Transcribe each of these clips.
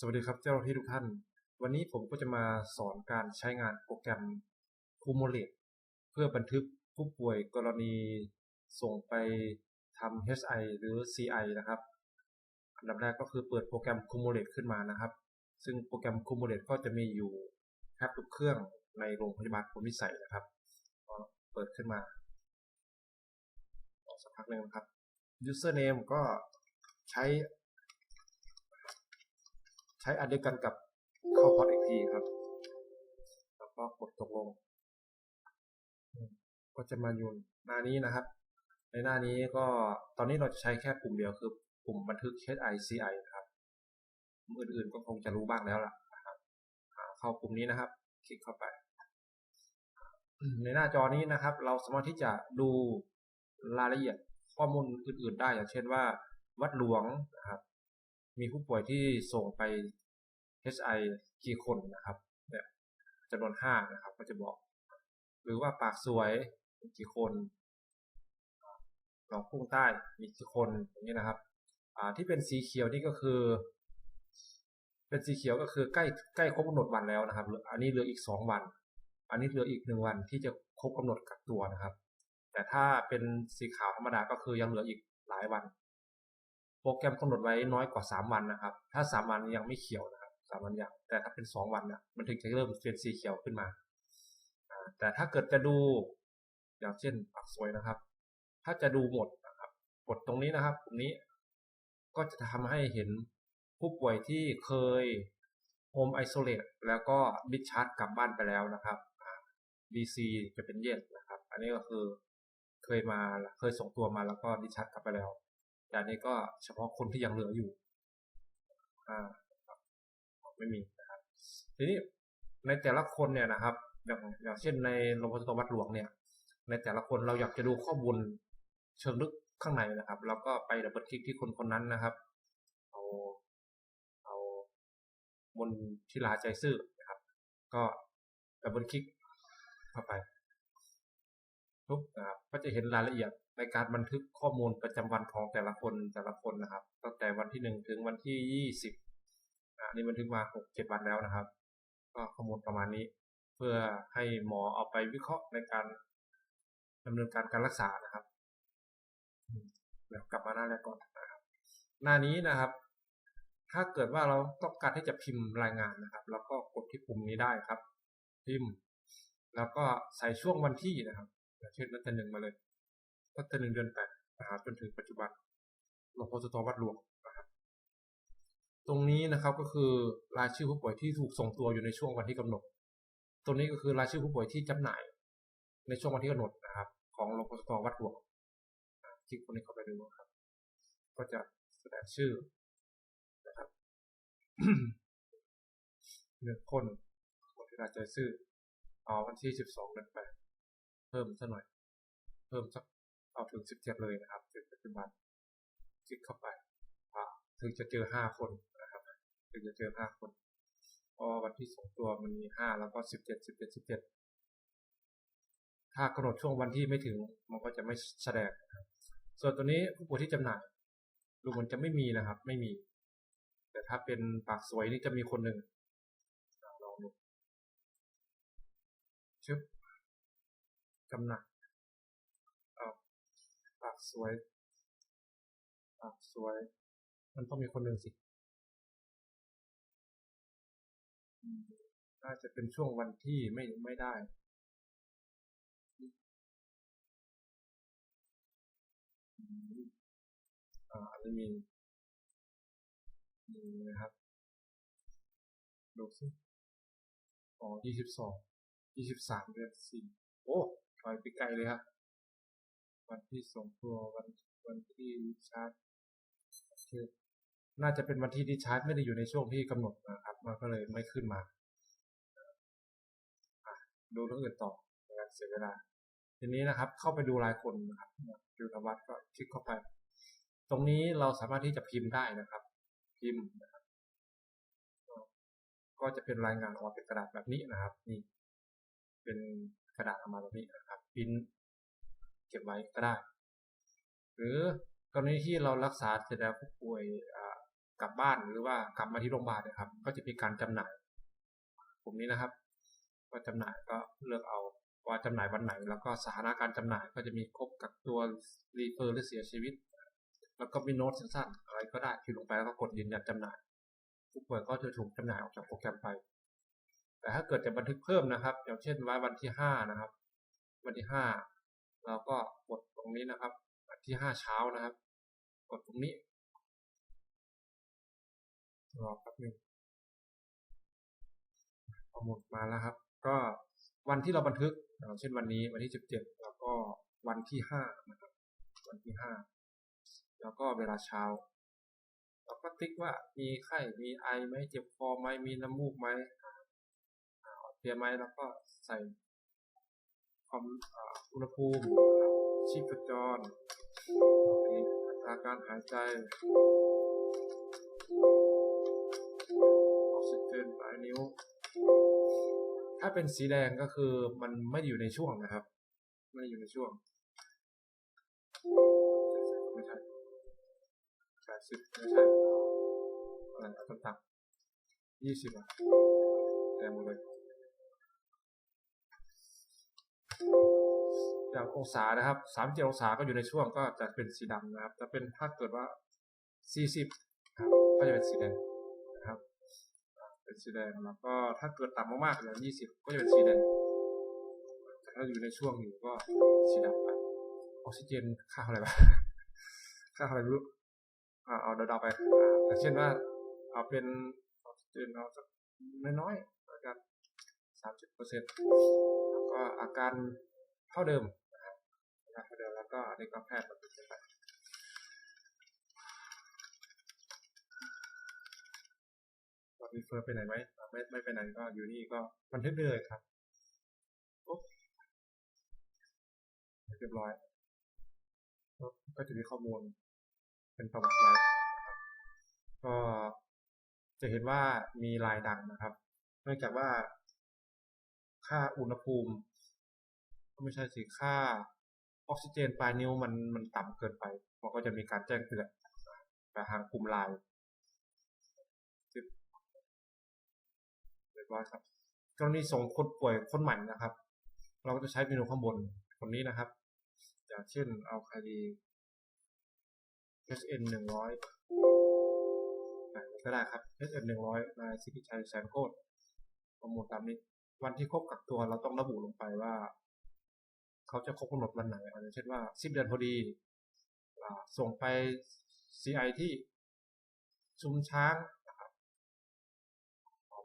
สวัสดีครับเจ้าหน้าที่ทุกท่าน วันนี้ผมก็จะมาสอนการใช้งานโปรแกรม c u m u l a t e เพื่อบันทึกผู้ป่วยกรณีส่งไปทำ HI หรือ CI นะครับ อันดับแรกก็คือเปิดโปรแกรม c u m u l a t e ขึ้นมานะครับ ซึ่งโปรแกรม c u m u l a t e ก็จะมีอยู่แทบทุกเครื่องในโรงพยาบาลพลวิสัยนะครับ เปิดขึ้นมาสักพักหนึ่งนะครับ username ก็ใช้ ใช้อันเดียวกันกับเข้าพอดอีกทีครับ แล้วก็กดตกลง ก็จะมาอยู่หน้านี้นะครับ ในหน้านี้ก็ตอนนี้เราจะใช้แค่ปุ่มเดียวคือปุ่มบันทึก HI CI นะครับปุ่มอื่นๆก็คงจะรู้บ้างแล้วล่ะนะครับเข้าปุ่มนี้นะครับ คลิกเข้าไป ในหน้าจอนี้นะครับ เราสามารถที่จะดูรายละเอียดข้อมูลอื่น ๆ ได้อย่างเช่นว่า วัดหลวงนะครับ มีผู้ป่วยที่ส่งไป HI กี่คนนะครับเนี่ยจำนวนห้านะครับ ก็จะบอก หรือว่าปากสวยมีกี่คนหนองพุ่งใต้มีกี่คนอย่างนี้นะครับอ่าที่เป็นสีเขียวนี่ก็คือ เป็นสีเขียวก็คือใกล้ใกล้ครบกำหนดวันแล้วนะครับอันนี้เหลืออีกสองวัน อันนี้เหลืออีกหนึ่งวันที่จะครบกำหนดกักตัวนะครับ แต่ถ้าเป็นสีขาวธรรมดาก็คือยังเหลืออีกหลายวัน รแกรมกำหนดไว้น้อยกว่าสามวันนะครับ ถ้าสามวันยังไม่เขียวนะครับสามวันยังแต่ถ้าเป็นสองวันนะมันถึงจะเริ่มเป็นสีเขียวขึ้นมา แต่ถ้าเกิดจะดูอย่างเช่นปากสวยนะครับ ถ้าจะดูหมดนะครับกดตรงนี้นะครับตรงนี้ก็จะทำให้เห็นผู้ป่วยที่เคยโฮมไอโซเลตแล้วก็ดิชาร์จกลับบ้านไปแล้วนะครับ DC จะเป็นเย็นนะครับ อันนี้ก็คือเคยมาเคยส่งตัวมาแล้วก็ดิชาร์จกลับไปแล้ว แต่อันนี้ก็เฉพาะคนที่ยังเหลืออยู่อ่าไม่มีนะครับทีนี้ในแต่ละคนเนี่ยนะครับ อย่างอย่างเช่นในโรงพยาบาลวัดหลวงเนี่ย ในแต่ละคนเราอยากจะดูข้อมูลเชิงลึกข้างในนะครับเราก็ไปดับเบิลคลิกที่คนคนนั้นนะครับ เอาเอาบนที่ลาใจซื่อนะครับ ก็ดับเบิลคลิกเข้าไป ปุ๊บนะครับก็จะเห็นรายละเอียดในการบันทึกข้อมูลประจำวันของแต่ละคนแต่ละคนนะครับ ตั้งแต่วันที่หนึ่งถึงวันที่ยี่สิบอันนี้บันทึกมาหกเจ็ดวันแล้วนะครับ ก็ข้อมูลประมาณนี้ เพื่อให้หมอเอาไปวิเคราะห์ในการดำเนินการการรักษานะครับเดี๋ยวกลับมาหน้าแรกก่อนนะครับ หน้านี้นะครับ ถ้าเกิดว่าเราต้องการที่จะพิมพ์รายงานนะครับ แล้วก็กดที่ปุ่มนี้ได้ครับ พิมพ์ แล้วก็ใส่ช่วงวันที่นะครับ เช่นตั้งแต่หนึ่งมาเลยตั้งแต่หนึ่งเดือนแปดนะครับจนถึงปัจจุบันโรงพยาบาลวัดหลวงนะครับตรงนี้นะครับก็คือรายชื่อผู้ป่วยที่ถูกส่งตัวอยู่ในช่วงวันที่กำหนด ตรงนี้ก็คือรายชื่อผู้ป่วยที่จำหน่าย ในช่วงวันที่กำหนดนะครับ ของโรงพยาบาลวัดหลวงคลิกคนนี้เข้าไปดูครับ ก็จะแสดงชื่อนะครับหนึ่งคนคนที่รายใจชื่อเอาวันที่สิบสองเดือนแปด เพิ่มสักหน่อย เพิ่มสักเอาถึงสิบเจ็ดเลยนะครับถึงปัจจุบันคลิกเข้าไปถึงจะเจอห้าคนนะครับถึงจะเจอห้าคนเพราะวันที่ส่งตัวมันมีห้าแล้วก็สิบเจ็ดสิบเจ็ดสิบเจ็ดถ้ากำหนดช่วงวันที่ไม่ถึงมันก็จะไม่แสดง ส่วนตัวนี้ผู้ป่วยที่จำหน่ายดูมันจะไม่มีนะครับ ไม่มี แต่ถ้าเป็นปากสวยนี่จะมีคนหนึ่งลองดูชึบ จำหน่ายปากสวยปากสวย มันต้องมีคนหนึ่งสิน่าจะเป็นช่วงวันที่ไม่ไม่ได้อาอันนี้มีมีนะครับ ดูสิอ๋อยี่สิบสองยี่สิบสามเดือนสี่โอ้ ถอยไปไกลเลยครับ วันที่ส่งตัววันวันที่ชาร์จคือน่าจะเป็นวันที่ดิชาร์จไม่ได้อยู่ในช่วงที่กำหนดนะครับ มันก็เลยไม่ขึ้นมาดูเรื่องอื่นต่อนการเสียเวลา ทีนี้นะครับ เข้าไปดูรายคนนะครับยูทวัตก็คลิกเข้าไป ตรงนี้เราสามารถที่จะพิมพ์ได้นะครับ พิมพ์นะครับก็จะเป็นรายงานออกมาเป็นกระดาษแบบนี้นะครับ นี่ เป็น กระดาษออกมาแบบนี้นะครับพิมพ์เก็บไว้ก็ได้ หรือกรณีที่เรารักษาเสร็จแล้วผู้ป่วยกลับบ้านหรือว่ากลับมาที่โรงพยาบาลนะครับ ก็จะมีการจำหน่ายกลุ่มนี้นะครับว่าจำหน่ายก็เลือกเอาว่าจำหน่ายวันไหน แล้วก็สถานะการจำหน่ายก็จะมีครบกับตัวรีเฟอร์หรือเสียชีวิต แล้วก็มีโน้ตสั้นๆอะไรก็ได้พิมพ์ลงไปแล้วก็กดยืนยันจำหน่ายผู้ป่วยก็จะถูกจำหน่ายออกจากโปรแกรมไป แต่ถ้าเกิดจะบันทึกเพิ่มนะครับ อย่างเช่นว่าวันที่ห้านะครับ วันที่ห้าเราก็กดตรงนี้นะครับ วันที่ห้าเช้านะครับ กดตรงนี้รอแป๊บหนึงข้อมูลมาแล้วครับ ก็วันที่เราบันทึกอย่างเช่นวันนี้วันที่สิบเจ็ดแล้วก็วันที่ห้านะครับ วันที่ห้าแล้วก็เวลาเช้าเราก็ติ๊กว่ามีไข้ มีไอไหมเจ็บคอไหมมีน้ำมูกไหม ลียไหมแล้วก็ใส่ความอุณหภูมิชีพจรอัตราการหายใจออกซิเจนปลายนิ้ว ถ้าเป็นสีแดงก็คือมันไม่อยู่ในช่วงนะครับ ไม่ได้อยู่ในช่วงไม่ใช่แปดสิบไม่ใช่อะไรเอาต่ำๆยี่สิบอะแดงหมดเลย อย่างองศานะครับสามเจ็ดองศาก็อยู่ในช่วงก็จะเป็นสีดำนะครับ แต่เป็นถ้าเกิดว่าสี่สิบครับก็จะเป็นสีแดงนะครับ เป็นสีแดงแล้วก็ถ้าเกิดต่ำมากๆอย่างยี่สิบก็จะเป็นสีแดงถ้าอยู่ในช่วงอยู่ก็สีดำไปออกซิเจนค่าเท่าไรบ้างค่าเท่าไรรู้อาเอาเดาๆไปอ่าอย่างเช่นว่าเอาเป็นออกซิเจนเอาสักน้อยๆแล้วกันสามสิบเปอร์เซ็นต์แล้วก็อาการเท่าเดิม นะครับอาเท่าเดิมแล้วก็อันนี้ก็แพทย์บันทึกไปว่ามีเฟอร์ไปไหนไหมไม่ไม่ไปไหนก็อยู่นี่ก็บันทึกได้เลยครับโอ๊ะเรียบร้อยก็จะมีข้อมูลเป็นประวัติไว้ก็จะเห็นว่ามีลายดังนะครับ เนื่องจากว่าค่าอุณหภูมิไม่ใช่สิค่า ออกซิเจนปลายนิ้วมันมันต่ำเกินไปมันก็จะมีการแจ้งเตือนแต่ทางกลุ่มไลน์จึ๊บเรียบร้อยครับกรณีส่งคนป่วยคนใหม่นะครับ เราก็จะใช้เมนูข้างบนคนนี้นะครับ อย่างเช่นเอาใครดี HN หนึ่งร้อยก็ได้ครับ HN หนึ่งร้อยนายสิทธิชัยแสนโคตรข้อมูลตามนี้ วันที่ครบกักตัวเราต้องระบุลงไปว่า เขาจะครบกำหนดวันไหนอาจจะเช่นว่าสิ้นเดือนพอดีส่งไป CI ที่ชุมช้างนะครับ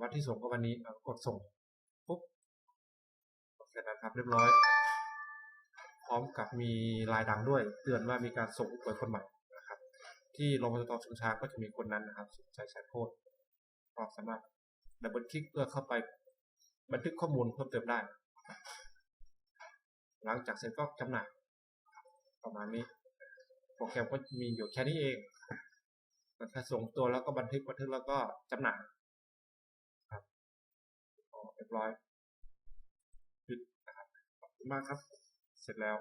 วันที่ส่งก็วันนี้กดส่งปุ๊บแค่นั้นครับเรียบร้อย พร้อมกับมีลายดังด้วย เตือนว่ามีการส่งผู้ป่วยคนใหม่นะครับ ที่โรงพยาบาลชุมช้างก็จะมีคนนั้นนะครับใช้แชทโค้ดก็สามารถดับเบิลคลิกเพื่อเข้าไปบันทึกข้อมูลเพิ่มเติมได้ หลังจากเสร็จก็จำหน่ายประมาณนี้โปรแกรมก็มีอยู่แค่นี้เองมันส่งตัวแล้วก็บันทึกบันทึกแล้วก็จำหน่ายครับอ๋อเรียบร้อยปิดนะครับขอบคุณมากครับ เสร็จแล้ว